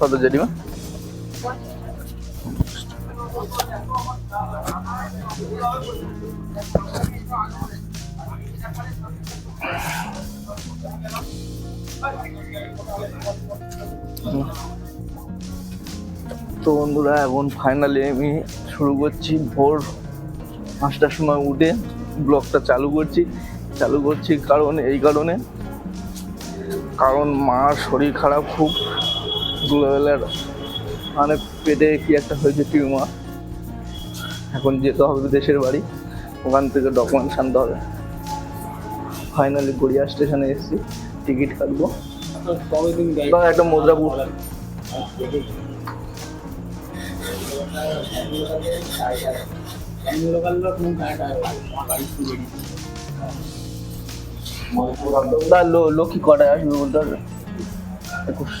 কত তো বন্ধুরা, এখন ফাইনালি আমি শুরু করছি। ভোর পাঁচটার সময় উঠে ব্লগটা চালু করছি। চালু করছি কারণ, এই কারণে। কারণ মার শরীর খারাপ খুব। দুবেলার মানে পেটে কি একটা হয়েছে টিউমার। এখন যেতে হবে দেশের বাড়ি, ওখান থেকে ডকুমেন্টস আনতে হবে। ফাইনালি গড়িয়া স্টেশনে এসেছি টিকিট কাটবো। একটা মুদ্রাপুর। লোকালরা কোন টায়ার গাড়ি শুরু দা লো লক্ষ্মী কটায় আসবে বলতে হবে? একুশ।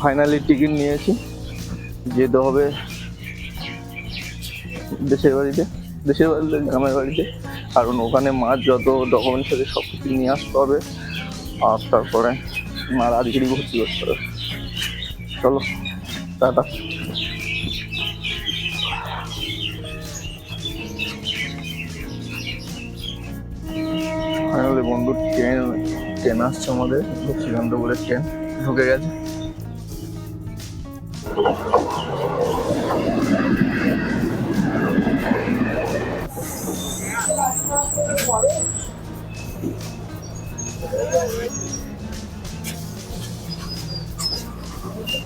ফাইনালি টিকিট নিয়েছি। যেতে হবে দেশের বাড়িতে দেশের বাড়িতে, গ্রামের বাড়িতে। কারণ ওখানে মার যত ডকুমেন্টস আছে সব কিছু নিয়ে আসতে হবে। আর তারপরে মার আজকেরই ভর্তি করতে হবে। চলো, টাটা। ফাইনালি বন্ধু, ট্রেন ট্রেন আসছে আমাদের লক্ষ্মীকান্তপুরের ট্রেন ঢুকে গেছে।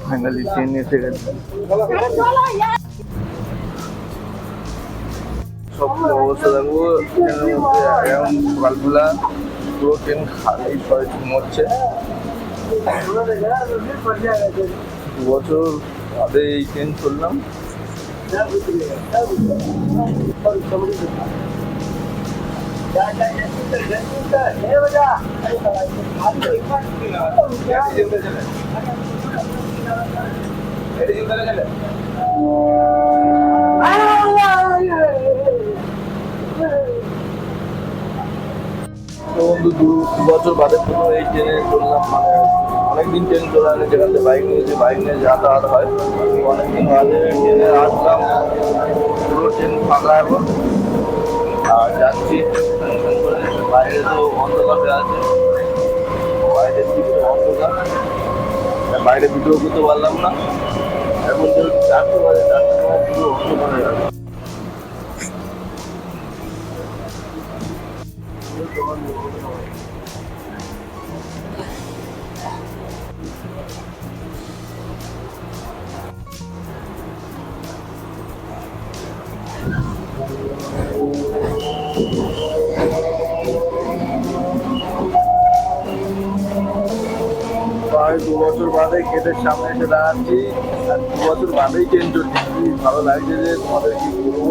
ফাইনালি ট্রেন এসে গেছে সব অবস্থা দেখব ট্রেনের মধ্যে ট্রেন খালি সবাই ঘুমোচ্ছে। দু বছর আগে এই ট্রেন চললাম বছর বাদে পুরো এই ট্রেনে চললাম মানে অনেকদিন ট্রেন চলে আসে যেখান বাইক নিয়ে যে বাইক নিয়ে যাতায়াত হয়। অনেকদিন বাদে ট্রেনে আসলাম। পুরো ট্রেন ফাঁকা এখন। আর যাচ্ছি। বাইরে তো অন্ধকার হয়ে আছে। বাইরে দিকে অন্ধকার। বাইরে ভিডিও করতে পারলাম না। এখন যেহেতু চারটে বাজে, চারটে সময় পুরো অন্ধকার হয়ে গেছে। প্রায় দু বছর বাদে গেটের সামনে এসে দাঁড়াচ্ছি। আর দু বছর বাদেই ট্রেন চলছে ভালো লাগছে যে তোমাদের কি বলব?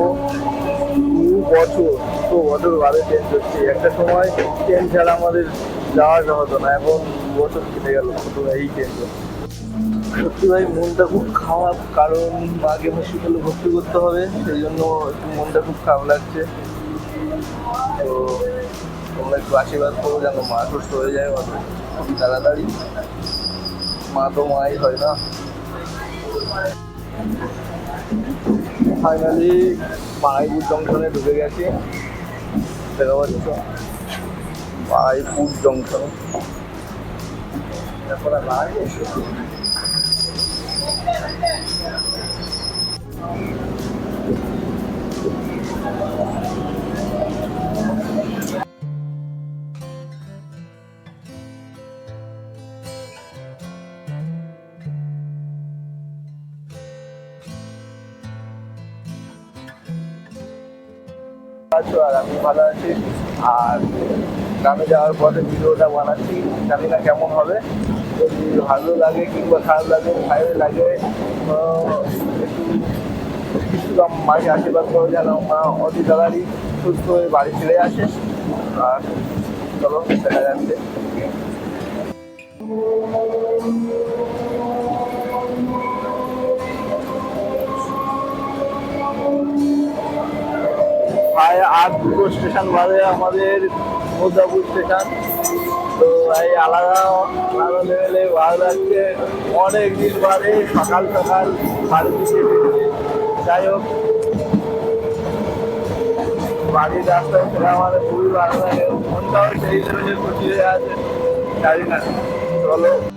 দু বছর দু বছর বাদে ট্রেন চলছে একটা সময় ট্রেন ছাড়া আমাদের যাওয়া হতো না, এখন দু বছর কেটে গেল এই ট্রেন সত্যি ভাই, মনটা খুব খারাপ, কারণ মাকে হসপিটালে ভর্তি করতে হবে, সেই জন্য মনটা খুব খারাপ লাগছে। তো তোমরা একটু আশীর্বাদ করো যেন মা সুস্থ হয়ে যায় খুবই তাড়াতাড়ি। মা তো মাই হয় না? ফাইনালি মাইপুর জংশনে ঢুকে গেছি। দেখা পাচ্ছ মাইপুর জংশন। তারপর আর আছো আর আমি ভালো আছি। আর গ্রামে যাওয়ার পরে ভিডিওটা বানাচ্ছি। জানি না কেমন হবে। যদি ভালো লাগে কিংবা খারাপ লাগে, ভালো লাগে কিছু মাকে আশীর্বাদ করো যেন মা অতি তাড়াতাড়ি সুস্থ হয়ে বাড়ি ফিরে আসে। আর চলো দেখা যাচ্ছে। প্রায় আট দুটো স্টেশন বাদে আমাদের মুদ্রাপুর স্টেশন। তো ভাই আলাদা আলাদা লেভেলে ভালো লাগছে। অনেক দিন বাদে সকাল সকাল বাড়ি থেকে যাই হোক বাড়ির রাস্তায় ফেরা আমাদের খুবই ভালো লাগে। মনটাও সেই লেভেলে খুশি হয়ে আছে। জানি না, চলো।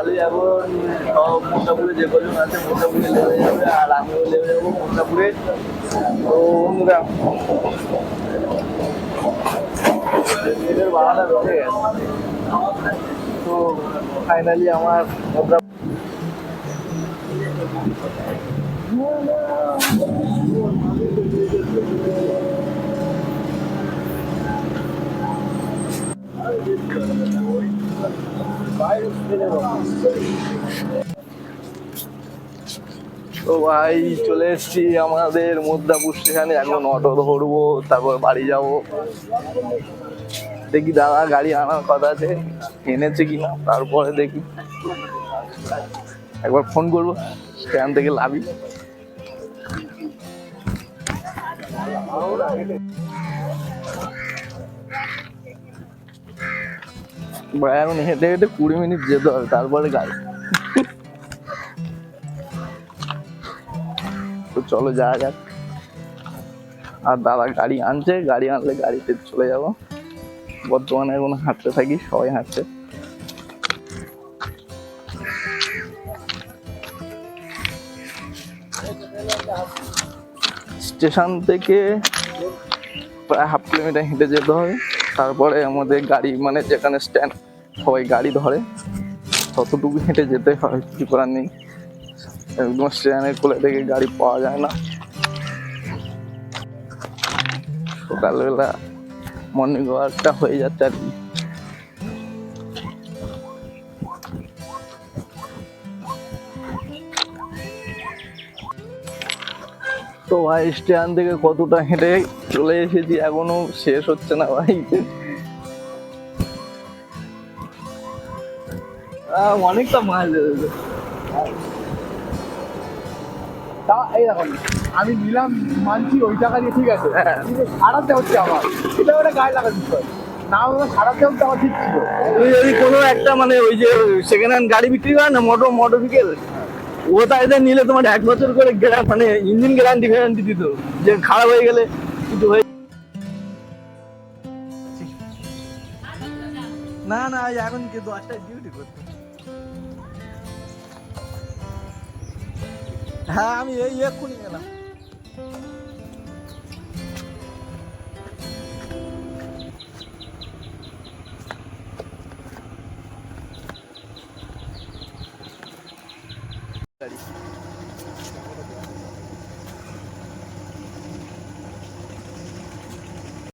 খালি এখন সব মোটাপুরে যে কজন আছে মোটাপুরে লেবে যাবে, আর আমিও লেবে যাব মোটাপুরে তো বন্ধুরা, এদের বাড়াটা বেড়ে তো ফাইনালি আমার মোটা তো ভাই, চলে এসেছি আমাদের মুদ্রাপুর সেখানে। এখন অটো ধরবো, তারপর বাড়ি যাব। দেখি দাদা গাড়ি আনার কথা আছে, এনেছে কিনা, তারপরে দেখি। একবার ফোন করব স্ট্যান্ড থেকে লাভি। ভাই, এখন হেঁটে হেঁটে কুড়ি মিনিট যেতে হবে, তারপরে গাড়ি। চলো যাওয়া যাক। আর দাদা গাড়ি আনছে, গাড়ি আনলে গাড়িতে চলে যাব। বর্তমানে এখন হাঁটতে থাকি, সবাই হাঁটছে। স্টেশন থেকে প্রায় হাফ কিলোমিটার হেঁটে যেতে হবে। তারপরে আমাদের গাড়ি মানে যেখানে স্ট্যান্ড সবাই গাড়ি ধরে। ততটুকু হেঁটে যেতে হয়, কিছু করার নেই। একদম স্টেশনের কোলে থেকে গাড়ি পাওয়া যায় না। সকালবেলা মর্নিং ওয়াকটা হয়ে যাচ্ছে আর তো ভাই, স্টেশন থেকে কতটা হেঁটে চলে এসেছি এখনও শেষ হচ্ছে না ভাই। অনেকটা মাছ তা এই দেখুন আমি নিলাম মানছি ওই টাকা দিয়ে ঠিক আছে। হ্যাঁ। কিন্তু সারাতে হচ্ছে আমার। এটা ওটা গায়ে লাগা বিষয়। না ওটা সারাতে হচ্ছে আমার ঠিক ছিল। তুমি যদি কোনো একটা মানে ওই যে সেকেন্ড হ্যান্ড গাড়ি বিক্রি করে না মোটর মোটরসাইকেল ওটা এদের নিলে তোমার এক বছর করে মানে ইঞ্জিন গ্যারান্টি ফ্যারান্টি দিত। যে খারাপ হয়ে গেলে কিছু হয়ে না না আজ এখন কি দশটায় ডিউটি করতে হ্যাঁ আমি এই এক্ষুনি গেলাম।